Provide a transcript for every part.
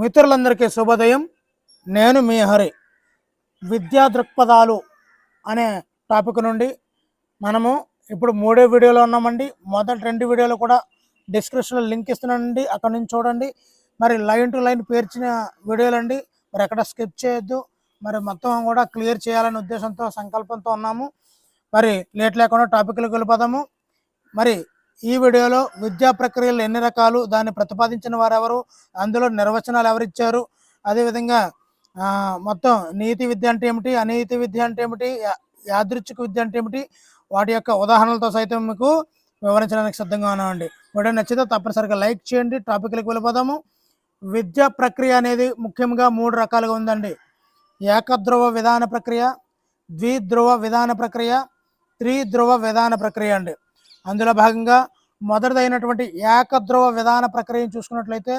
మిత్రులందరికీ శుభోదయం. నేను మీ హరి. విద్యా దృక్పథాలు అనే టాపిక్ నుండి మనము ఇప్పుడు మూడో వీడియోలో ఉన్నామండి. మొదటి రెండు వీడియోలు కూడా డిస్క్రిప్షన్లో లింక్ ఇస్తున్నానండి. అక్కడ నుంచి చూడండి. మరి లైన్ టు లైన్ పేర్చిన వీడియోలు అండి మరి ఎక్కడ స్కిప్ చేయొద్దు. మరి మొత్తం కూడా క్లియర్ చేయాలనే ఉద్దేశంతో సంకల్పంతో ఉన్నాము. మరి లేట్ లేకుండా టాపిక్లకు వెళ్ళిపోదాము. మరి ఈ వీడియోలో విద్యా ప్రక్రియలు ఎన్ని రకాలు దాన్ని ప్రతిపాదించిన వారెవరు అందులో నిర్వచనాలు ఎవరిచ్చారు అదేవిధంగా మొత్తం నీతి విద్య అంటే ఏమిటి అనీతి విద్య అంటే ఏమిటి యాదృచ్ఛిక విద్య అంటే ఏమిటి వాటి యొక్క ఉదాహరణలతో సైతం మీకు వివరించడానికి సిద్ధంగా ఉన్నామండి. వీడియో నచ్చితే తప్పనిసరిగా లైక్ చేయండి. టాపిక్లకు వెళ్ళిపోదాము. విద్యా ప్రక్రియ అనేది ముఖ్యంగా మూడు రకాలుగా ఉందండి. ఏకధ్రువ విధాన ప్రక్రియ ద్విధ్రువ విధాన ప్రక్రియ త్రిధ్రువ విధాన ప్రక్రియ అండి. అందులో భాగంగా మొదటిదైనటువంటి ఏకధ్రువ విధాన ప్రక్రియను చూసుకున్నట్లయితే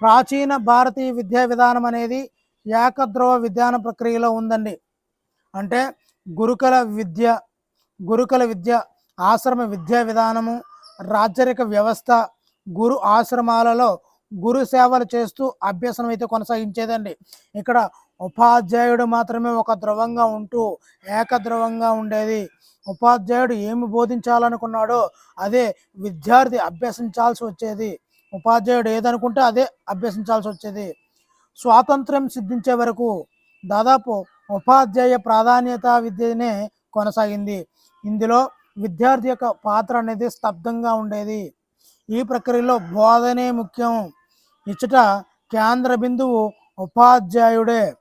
ప్రాచీన భారతీయ విద్యా విధానం అనేది ఏకధ్రువ విధాన ప్రక్రియలో ఉందండి. అంటే గురుకుల విద్య గురుకుల విద్య ఆశ్రమ విద్యా విధానము రాజ్యరిక వ్యవస్థ గురు ఆశ్రమాలలో గురు సేవలు చేస్తూ అభ్యసనం అయితే కొనసాగించేదండి. ఇక్కడ ఉపాధ్యాయుడు మాత్రమే ఒక ద్రవంగా ఉంటూ ఏకద్రవంగా ఉండేది. ఉపాధ్యాయుడు ఏమి బోధించాలనుకున్నాడో అదే విద్యార్థి అభ్యసించాల్సి వచ్చేది. ఉపాధ్యాయుడు ఏదనుకుంటే అదే అభ్యసించాల్సి వచ్చేది. స్వాతంత్ర్యం సిద్ధించే వరకు దాదాపు ఉపాధ్యాయ ప్రాధాన్యత విద్యనే కొనసాగింది. ఇందులో విద్యార్థి యొక్క పాత్ర అనేది స్తబ్దంగా ఉండేది. ఈ ప్రక్రియలో బోధనే ముఖ్యం. ఇచ్చట కేంద్ర బిందువు ఉపాధ్యాయుడే.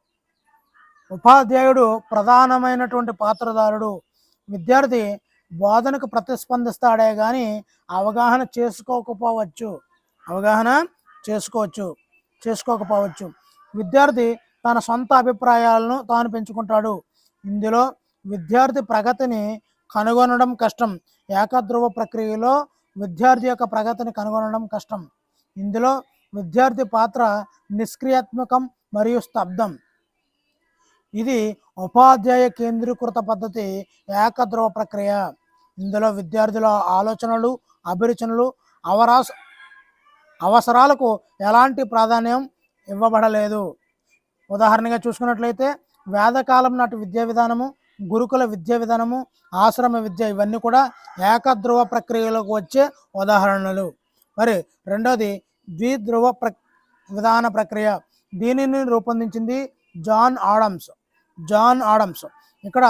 ఉపాధ్యాయుడు ప్రధానమైనటువంటి పాత్రదారుడు విద్యార్థి బోధనకు ప్రతిస్పందిస్తాడే కానీ అవగాహన చేసుకోకపోవచ్చు. అవగాహన చేసుకోవచ్చు. చేసుకోకపోవచ్చు. విద్యార్థి తన సొంత అభిప్రాయాలను తాను పెంచుకుంటాడు. ఇందులో విద్యార్థి ప్రగతిని కనుగొనడం కష్టం. ఏకధ్రువ ప్రక్రియలో విద్యార్థి యొక్క ప్రగతిని కనుగొనడం కష్టం. ఇందులో విద్యార్థి పాత్ర నిష్క్రియాత్మకం మరియు స్తబ్దం. ఇది ఉపాధ్యాయ కేంద్రీకృత పద్ధతి ఏకధ్రువ ప్రక్రియ. ఇందులో విద్యార్థుల ఆలోచనలు అభిరుచులు అవరాస అవసరాలకు ఎలాంటి ప్రాధాన్యం ఇవ్వబడలేదు. ఉదాహరణగా చూసుకున్నట్లయితే వేదకాలం నాటి విద్యా విధానము గురుకుల విద్యా విధానము ఆశ్రమ విద్య ఇవన్నీ కూడా ఏకధ్రువ ప్రక్రియలకు వచ్చే ఉదాహరణలు. మరి రెండోది ద్విధ్రువ ప్ర విధాన ప్రక్రియ. దీనిని రూపొందించింది జాన్ ఆడమ్స్. John Adams. ఇక్కడ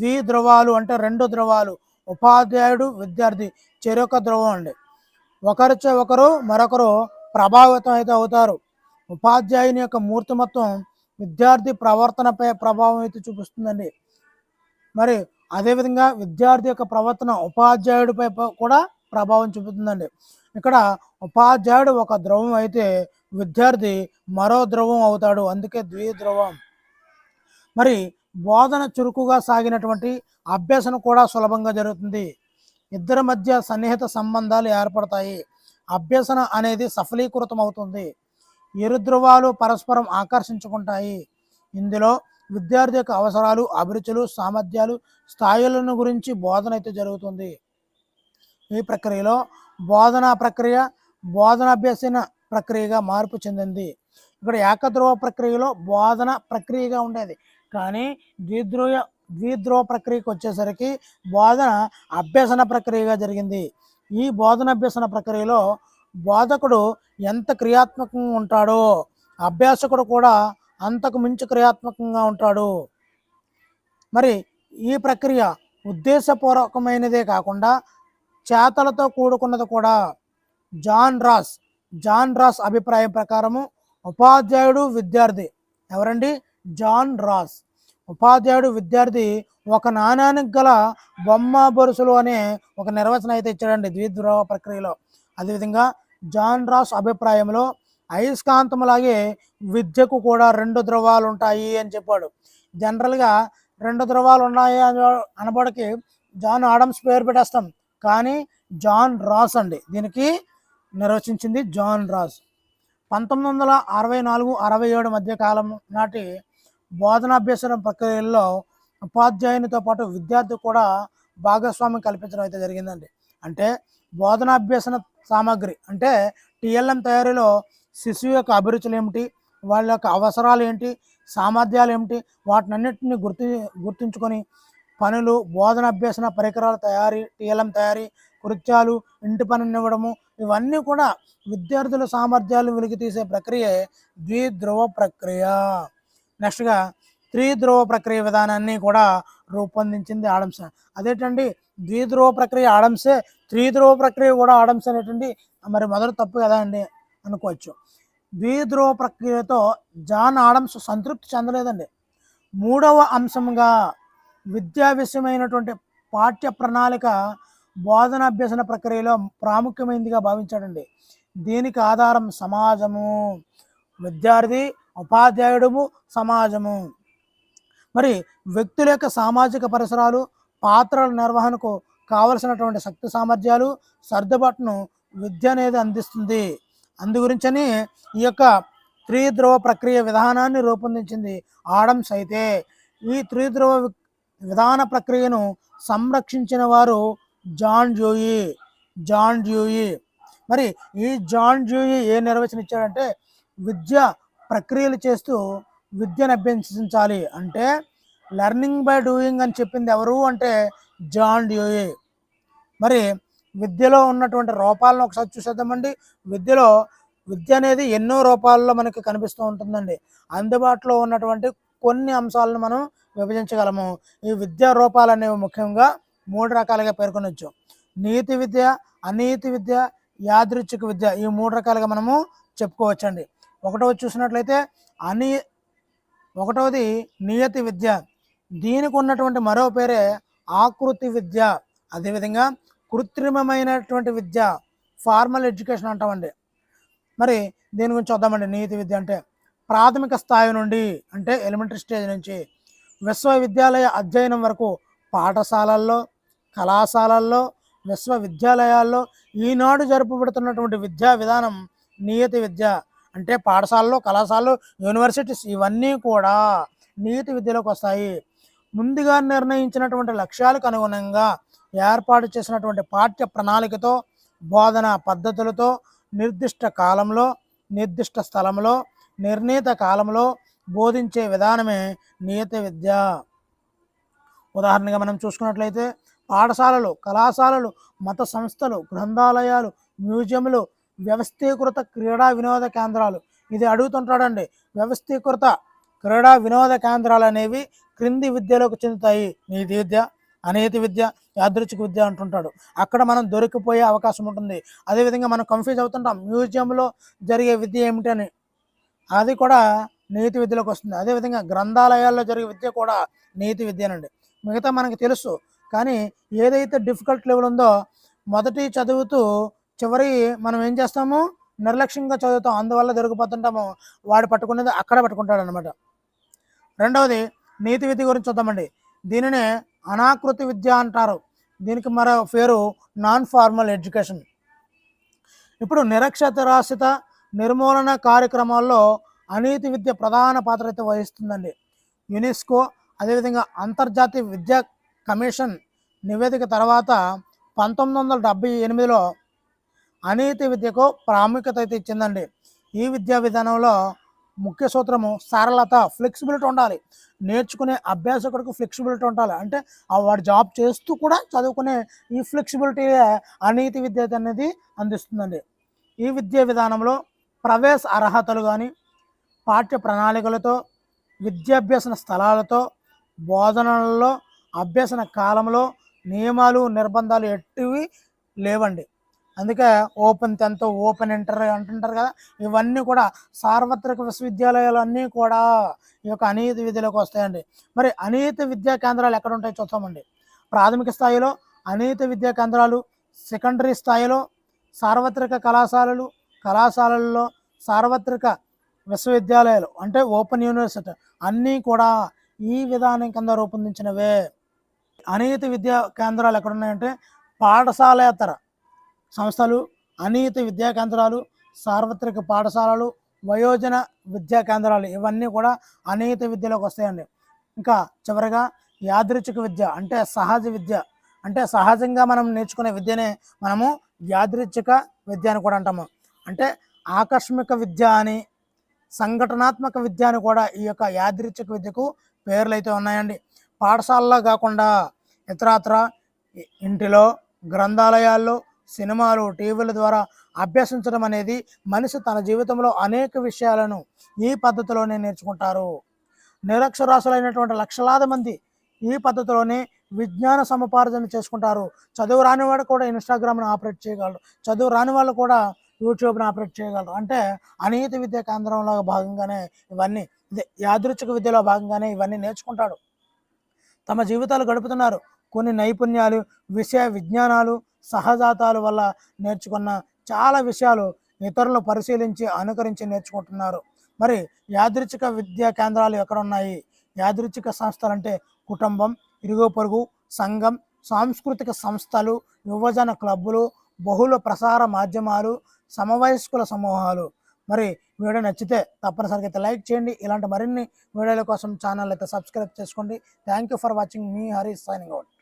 ద్విధ్రువాలు అంటే రెండు ధ్రువాలు. ఉపాధ్యాయుడు విద్యార్థి చెరొక ధ్రువం అండి. ఒకరిచే ఒకరు మరొకరు ప్రభావితం అయితే అవుతారు. ఉపాధ్యాయుని యొక్క మూర్తిమత్వం విద్యార్థి ప్రవర్తనపై ప్రభావం అయితే చూపిస్తుందండి. మరి అదేవిధంగా విద్యార్థి యొక్క ప్రవర్తన ఉపాధ్యాయుడిపై కూడా ప్రభావం చూపుతుందండి. ఇక్కడ ఉపాధ్యాయుడు ఒక ద్రవం అయితే విద్యార్థి మరో ద్రవం అవుతాడు. అందుకే ద్విధ్రువం. మరి బోధన చురుకుగా సాగినటువంటి అభ్యసన కూడా సులభంగా జరుగుతుంది. ఇద్దరి మధ్య సన్నిహిత సంబంధాలు ఏర్పడతాయి. అభ్యసన అనేది సఫలీకృతం అవుతుంది ఇరు పరస్పరం ఆకర్షించుకుంటాయి. ఇందులో విద్యార్థి యొక్క అవసరాలు అభిరుచులు సామర్థ్యాలు స్థాయిలను గురించి బోధన అయితే జరుగుతుంది. ఈ ప్రక్రియలో బోధనా ప్రక్రియ బోధనాభ్యసన ప్రక్రియగా మార్పు చెందింది. ఇక్కడ ఏకధ్రువ ప్రక్రియలో బోధన ప్రక్రియగా ఉండేది. కానీ ద్విద్రోయ ద్విద్రోహ ప్రక్రియకు వచ్చేసరికి బోధన అభ్యసన ప్రక్రియగా జరిగింది. ఈ బోధన అభ్యసన ప్రక్రియలో బోధకుడు ఎంత క్రియాత్మకంగా ఉంటాడో అభ్యాసకుడు కూడా అంతకు మించి క్రియాత్మకంగా ఉంటాడు. మరి ఈ ప్రక్రియ ఉద్దేశపూర్వకమైనదే కాకుండా చేతలతో కూడుకున్నది కూడా. జాన్ రాస్ జాన్ రాస్ అభిప్రాయం ప్రకారము ఉపాధ్యాయుడు విద్యార్థి. ఎవరండి? John Ross. ఉపాధ్యాయుడు విద్యార్థి ఒక నాణానికి గల బొమ్మ బొరుసులు అనే ఒక నిర్వచనం అయితే ఇచ్చాడండి ద్విధ్రువ ప్రక్రియలో. అదేవిధంగా జాన్ రాస్ అభిప్రాయంలో అయస్కాంతములాగే విద్యకు కూడా రెండు ధ్రువాలు ఉంటాయి అని చెప్పాడు. జనరల్గా రెండు ధ్రువాలు ఉన్నాయి అని అనబడికి జాన్ ఆడమ్స్ పేరు పెట్టేస్తాం. కానీ జాన్ రాస్ అండి. దీనికి నిర్వచించింది జాన్ రాస్. పంతొమ్మిది వందల అరవై నాలుగు అరవై ఏడు మధ్య కాలం నాటి బోధనాభ్యసన ప్రక్రియల్లో ఉపాధ్యాయునితో పాటు విద్యార్థి కూడా భాగస్వామ్యం కల్పించడం అయితే జరిగిందండి. అంటే బోధనాభ్యసన సామాగ్రి అంటే టిఎల్ఎం తయారీలో శిశువు యొక్క అభిరుచులు ఏమిటి వాళ్ళ యొక్క అవసరాలు ఏంటి సామర్థ్యాలు ఏమిటి వాటినన్నింటినీ గుర్తి గుర్తుంచుకొని పనులు బోధన అభ్యసన పరికరాల తయారీ టీఎల్ఎం తయారీ కృత్యాలు ఇంటి పనినివ్వడము ఇవ్వడము ఇవన్నీ కూడా విద్యార్థుల సామర్థ్యాలు వెలికి తీసే ప్రక్రియే ద్విధ్రువ ప్రక్రియ. నెక్స్ట్గా త్రిధ్రువ ప్రక్రియ విధానాన్ని కూడా రూపొందించింది ఆడమ్స్. అదేటండి? ద్విధ్రువ ప్రక్రియ ఆడమ్సే త్రిధ్రువ ప్రక్రియ కూడా ఆడమ్స్ అనేటండి మరి మొదటి తప్పు కదా అండి అనుకోవచ్చు. ద్విధ్రువ ప్రక్రియతో జాన్ ఆడమ్స్ సంతృప్తి చెందలేదండి. మూడవ అంశంగా విద్యా విషయమైనటువంటి పాఠ్య ప్రణాళిక బోధనాభ్యసన ప్రక్రియలో ప్రాముఖ్యమైనదిగా భావించాడండి. దీనికి ఆధారం సమాజము. విద్యార్థి ఉపాధ్యాయుడము సమాజము. మరి వ్యక్తుల యొక్క సామాజిక పరిసరాలు పాత్రల నిర్వహణకు కావలసినటువంటి శక్తి సామర్థ్యాలు సర్దుబాటును విద్య అనేది అందిస్తుంది. అందుగురించని ఈ యొక్క త్రిధ్రువ ప్రక్రియ విధానాన్ని రూపొందించింది ఆడమ్స్ అయితే ఈ త్రిధ్రువ వి- విధాన ప్రక్రియను సంరక్షించిన వారు జాన్ జూయి. జాన్ డ్యూయి మరి ఈ జాన్ డ్యూయి ఏ నిర్వచనం ఇచ్చాడంటే విద్య ప్రక్రియలు చేస్తూ విద్యను అభ్యసించాలి. అంటే లెర్నింగ్ బై డూయింగ్ అని చెప్పింది ఎవరు అంటే జాన్ డ్యూయే. మరి విద్యలో ఉన్నటువంటి రూపాలను ఒకసారి చూసేద్దామండి. విద్యలో విద్య అనేది ఎన్నో రూపాల్లో మనకి కనిపిస్తూ ఉంటుందండి. అందుబాటులో ఉన్నటువంటి కొన్ని అంశాలను మనం విభజించగలము. ఈ విద్యా రూపాలు అనేవి ముఖ్యంగా మూడు రకాలుగా పేర్కొనవచ్చు నీతి విద్య అనీతి విద్య యాదృచ్ఛిక విద్య ఈ మూడు రకాలుగా మనము చెప్పుకోవచ్చండి. ఒకటవది చూసినట్లయితే అని ఒకటవది నియతి విద్య. దీనికి ఉన్నటువంటి మరో పేరే ఆకృతి విద్య. అదేవిధంగా కృత్రిమమైనటువంటి విద్య. ఫార్మల్ ఎడ్యుకేషన్ అంటామండి. మరి దీని గురించి చూద్దామండి. నీతి విద్య అంటే ప్రాథమిక స్థాయి నుండి అంటే ఎలిమెంటరీ స్టేజ్ నుంచి విశ్వవిద్యాలయ అధ్యయనం వరకు పాఠశాలల్లో కళాశాలల్లో విశ్వవిద్యాలయాల్లో ఈనాడు జరుపబడుతున్నటువంటి విద్యా విధానం నియతి విద్య. అంటే పాఠశాలలో కళాశాలలు యూనివర్సిటీస్ ఇవన్నీ కూడా నీతి విద్యలోకి వస్తాయి. ముందుగా నిర్ణయించినటువంటి లక్ష్యాలకు అనుగుణంగా ఏర్పాటు చేసినటువంటి పాఠ్య ప్రణాళికతో బోధన పద్ధతులతో నిర్దిష్ట కాలంలో నిర్దిష్ట స్థలంలో నిర్ణీత కాలంలో బోధించే విధానమే నియత విద్య. ఉదాహరణగా మనం చూసుకున్నట్లయితే పాఠశాలలు కళాశాలలు మత సంస్థలు గ్రంథాలయాలు మ్యూజియంలు వ్యవస్థీకృత క్రీడా వినోద కేంద్రాలు. ఇది అడుగుతుంటాడండి. వ్యవస్థీకృత క్రీడా వినోద కేంద్రాలు అనేవి క్రింది విద్యలోకి చెందుతాయి. నీతి విద్య అనీతి విద్య యాదృచ్ఛిక విద్య అంటుంటాడు. అక్కడ మనం దొరికిపోయే అవకాశం ఉంటుంది. అదేవిధంగా మనం కన్ఫ్యూజ్ అవుతుంటాం. మ్యూజియంలో జరిగే విద్య ఏమిటని. అది కూడా నీతి విద్యలోకి వస్తుంది. అదేవిధంగా గ్రంథాలయాల్లో జరిగే విద్య కూడా నీతి విద్యనండి. మిగతా మనకు తెలుసు. కానీ ఏదైతే డిఫికల్ట్ లెవెల్ ఉందో మొదటి చదువుతూ చివరి మనం ఏం చేస్తాము? నిర్లక్ష్యంగా చదువుతాం. అందువల్ల దొరికిపోతుంటాము. వాడు పట్టుకునేది అక్కడ పట్టుకుంటాడు అనమాట రెండవది నీతి విద్య గురించి చూద్దామండి. దీనినే అనాకృతి విద్య అంటారు. దీనికి మరో పేరు నాన్ ఫార్మల్ ఎడ్యుకేషన్. ఇప్పుడు నిరక్షరాస్యత నిర్మూలన కార్యక్రమాల్లో అనీతి విద్య ప్రధాన పాత్ర అయితే వహిస్తుందండి. యునెస్కో అదేవిధంగా అంతర్జాతీయ విద్యా కమిషన్ నివేదిక తర్వాత పంతొమ్మిది వందల డెబ్బై ఎనిమిదిలో అనీతి విద్యకు ప్రాముఖ్యత అయితే ఇచ్చిందండి. ఈ విద్యా విధానంలో ముఖ్య సూత్రము సరళత ఫ్లెక్సిబిలిటీ ఉండాలి. నేర్చుకునే అభ్యాసకుడికి ఫ్లెక్సిబిలిటీ ఉండాలి. అంటే వాడు జాబ్ చేస్తూ కూడా చదువుకునే ఈ ఫ్లెక్సిబిలిటీ అనీతి విద్య అనేది అందిస్తుందండి. ఈ విద్యా విధానంలో ప్రవేశ అర్హతలు కానీ పాఠ్య ప్రణాళికలతో విద్యాభ్యసన స్థలాలతో బోధనలలో అభ్యసన కాలంలో నియమాలు నిర్బంధాలు ఎట్టివి లేవండి. అందుకే ఓపెన్ టెన్త్ ఓపెన్ ఇంటర్ అంటుంటారు కదా ఇవన్నీ కూడా సార్వత్రిక విశ్వవిద్యాలయాలు అన్నీ కూడా ఈ యొక్క అనీతి విద్యలోకి వస్తాయండి. మరి అనీతి విద్యా కేంద్రాలు ఎక్కడ ఉంటాయో చూస్తామండి ప్రాథమిక స్థాయిలో అనీత విద్యా కేంద్రాలు సెకండరీ స్థాయిలో సార్వత్రిక కళాశాలలు కళాశాలల్లో సార్వత్రిక విశ్వవిద్యాలయాలు అంటే ఓపెన్ యూనివర్సిటీ అన్నీ కూడా ఈ విధానం కింద రూపొందించినవే. అనీతి విద్యా కేంద్రాలు ఎక్కడ ఉన్నాయంటే పాఠశాలేతర సంస్థలు అనీతి విద్యా కేంద్రాలు సార్వత్రిక పాఠశాలలు వయోజన విద్యా కేంద్రాలు ఇవన్నీ కూడా అనీతి విద్యలోకి వస్తాయండి. ఇంకా చివరిగా యాదృచ్ఛిక విద్య అంటే సహజ విద్య. అంటే సహజంగా మనం నేర్చుకునే విద్యనే మనము యాదృచ్ఛిక విద్య అని కూడా అంటాము. అంటే ఆకస్మిక విద్య అని సంఘటనాత్మక విద్య అని కూడా ఈ యొక్క యాదృచ్ఛిక విద్యకు పేర్లు అయితే ఉన్నాయండి. పాఠశాలలో కాకుండా ఇతరత్ర ఇంటిలో గ్రంథాలయాల్లో సినిమాలు టీవీల ద్వారా అభ్యసించడం అనేది మనిషి తన జీవితంలో అనేక విషయాలను ఈ పద్ధతిలోనే నేర్చుకుంటారు. నిరక్షరాస్యులైనటువంటి లక్షలాది మంది ఈ పద్ధతిలోనే విజ్ఞాన సముపార్జన చేసుకుంటారు. చదువు రాని వాడు కూడా ఇన్స్టాగ్రామ్ను ఆపరేట్ చేయగలరు చదువు రాని వాళ్ళు కూడా యూట్యూబ్ని ఆపరేట్ చేయగలరు. అంటే అనీతి విద్యా కేంద్రంలో భాగంగానే ఇవన్నీ యాదృచ్ఛిక విద్యలో భాగంగానే ఇవన్నీ నేర్చుకుంటాడు. తమ జీవితాలు గడుపుతున్నారు. కొన్ని నైపుణ్యాలు విషయ విజ్ఞానాలు సహజాతాల వల్ల నేర్చుకున్న చాలా విషయాలు ఇతరులు పరిశీలించి అనుకరించి నేర్చుకుంటున్నారు. మరి యాదృచ్ఛిక విద్యా కేంద్రాలు ఎక్కడ ఉన్నాయి యాదృచ్ఛిక సంస్థలు అంటే కుటుంబం ఇరుగు పొరుగు సంఘం సాంస్కృతిక సంస్థలు యువజన క్లబ్బులు బహుళ ప్రసార మాధ్యమాలు సమవయస్కుల సమూహాలు. మరి వీడియో నచ్చితే తప్పనిసరిగా అయితే లైక్ చేయండి. ఇలాంటి మరిన్ని వీడియోల కోసం ఛానల్ అయితే సబ్స్క్రైబ్ చేసుకోండి. Thank you for watching. Me Hari signing out.